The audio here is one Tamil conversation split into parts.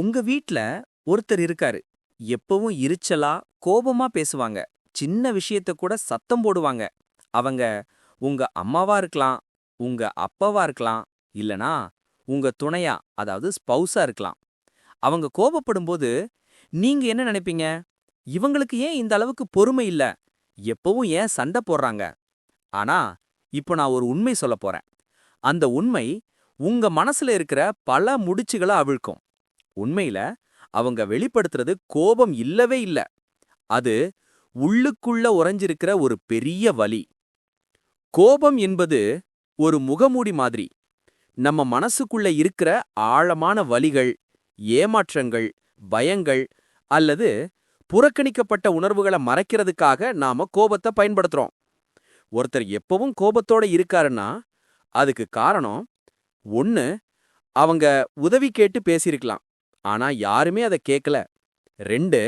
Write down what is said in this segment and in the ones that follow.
உங்க வீட்ல ஒருத்தர் இருக்காரு. எப்பவும் எரிச்சலா கோபமா பேசுவாங்க. சின்ன விஷயத்த கூட சத்தம் போடுவாங்க. அவங்க உங்க அம்மாவா இருக்கலாம் உங்க அப்பாவா இருக்கலாம் இல்லனா உங்க துணையா அதாவது ஸ்பௌஸா இருக்கலாம். அவங்க கோபப்படும்போது நீங்க என்ன நினைப்பீங்க? இவங்களுக்கு ஏன் இந்த அளவுக்கு பொறுமை இல்ல? எப்பவும் ஏன் சண்டை போடுறாங்க? ஆனா இப்போ நான் ஒரு உண்மை சொல்ல போறேன். அந்த உண்மை உங்க மனசுல இருக்கிற பல முடிச்சுகளை அவிழ்க்கும். உண்மையில அவங்க வெளிப்படுத்துறது கோபம் இல்லவே இல்ல. அது உள்ளுக்குள்ள உறைஞ்சிருக்கிற ஒரு பெரிய வலி. கோபம் என்பது ஒரு முகமூடி மாதிரி. நம்ம மனசுக்குள்ள இருக்கிற ஆழமான வலிகள் ஏமாற்றங்கள் பயங்கள் அல்லது புறக்கணிக்கப்பட்ட உணர்வுகளை மறைக்கிறதுக்காக நாம கோபத்தை பயன்படுத்துறோம். ஒருத்தர் எப்பவும் கோபத்தோட இருக்காருன்னா அதுக்கு காரணம் ஒன்னு அவங்க உதவி கேட்டு பேசியிருக்கலாம். ஆனா யாருமே அதை கேட்கல ரெண்டு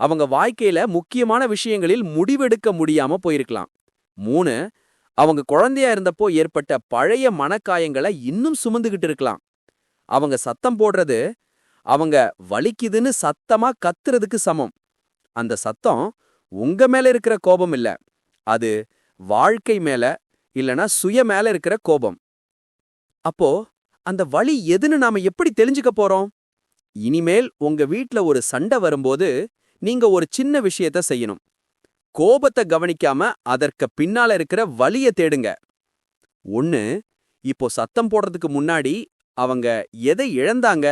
அவங்க வாழ்க்கையில முக்கியமான விஷயங்களில் முடிவெடுக்க முடியாம போயிருக்கலாம். மூணு அவங்க குழந்தையா இருந்தப்போ ஏற்பட்ட பழைய மனக்காயங்களை இன்னும் சுமந்துகிட்டு இருக்கலாம். அவங்க சத்தம் போடுறது அவங்க வலிக்குதுன்னு சத்தமா கத்துறதுக்கு சமம். அந்த சத்தம் உங்க மேல இருக்கிற கோபம் இல்ல. அது வாழ்க்கை மேல இல்லனா சுய மேல இருக்கிற கோபம். அப்போ அந்த வழி எதுன்னு நாம எப்படி தெரிஞ்சுக்க போறோம்? இனிமேல் உங்க வீட்ல ஒரு சண்டை வரும்போது நீங்க ஒரு சின்ன விஷயத்த செய்யணும். கோபத்தை கவனிக்காம அதற்கு பின்னால இருக்கிற வலிய தேடுங்க. ஒன்னு இப்போ சத்தம் போடுறதுக்கு முன்னாடி அவங்க எதை இழந்தாங்க?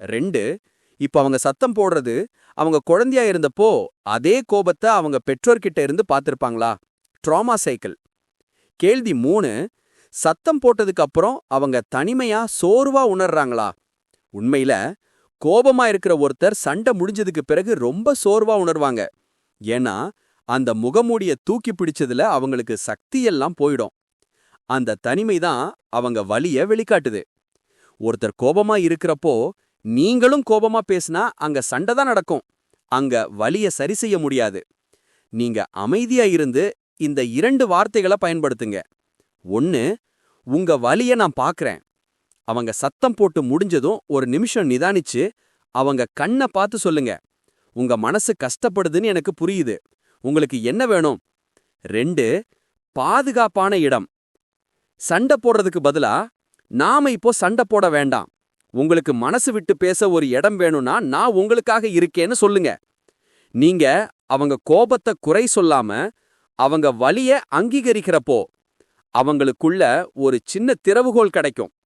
ரெண்டு இப்போ அவங்க சத்தம் போடுறது அவங்க குழந்தையா இருந்தப்போ அதே கோபத்தை அவங்க பெற்றோர்கிட்ட இருந்து பார்த்திருப்பாங்களா? Drama cycle. கேள்வி மூணு சத்தம் போட்டதுக்கு அப்புறம் அவங்க தனிமையா சோர்வா உணர்றாங்களா? உண்மையில கோபமா இருக்கிற ஒருத்தர் சண்டை முடிஞ்சதுக்கு பிறகு ரொம்ப சோர்வா உணர்வாங்க. ஏன்னா அந்த முகமூடிய தூக்கி பிடிச்சதுல அவங்களுக்கு சக்தியெல்லாம் போயிடும். அந்த தனிமை தான் அவங்க வலிய வெளிக்காட்டுது. ஒருத்தர் கோபமா இருக்கிறப்போ நீங்களும் கோபமா பேசினா அங்க சண்டை தான் நடக்கும். அங்க வலிய சரி செய்ய முடியாது. நீங்க அமைதியா இருந்து இந்த இரண்டு வார்த்தைகளை பயன்படுத்துங்க. ஒன்னு உங்க வலிய நான் பாக்குறேன். அவங்க சத்தம் போட்டு முடிஞ்சதும் ஒரு நிமிஷம் நிதானிச்சு அவங்க கண்ணை பார்த்து சொல்லுங்க. உங்க மனசு கஷ்டப்படுதுன்னு எனக்கு புரியுது. உங்களுக்கு என்ன வேணும்? ரெண்டு பாதுகாப்பான இடம். சண்டை போடுறதுக்கு பதிலா நாம இப்போ சண்டை போட வேண்டாம். உங்களுக்கு மனசு விட்டு பேச ஒரு இடம் வேணும்னா நான் உங்களுக்காக இருக்கேன்னு சொல்லுங்க. நீங்க அவங்க கோபத்தை குறை சொல்லாம அவங்க வழிய அங்கீகரிக்கிறப்போ அவங்களுக்குள்ள ஒரு சின்ன திறவுகோல் கிடைக்கும்.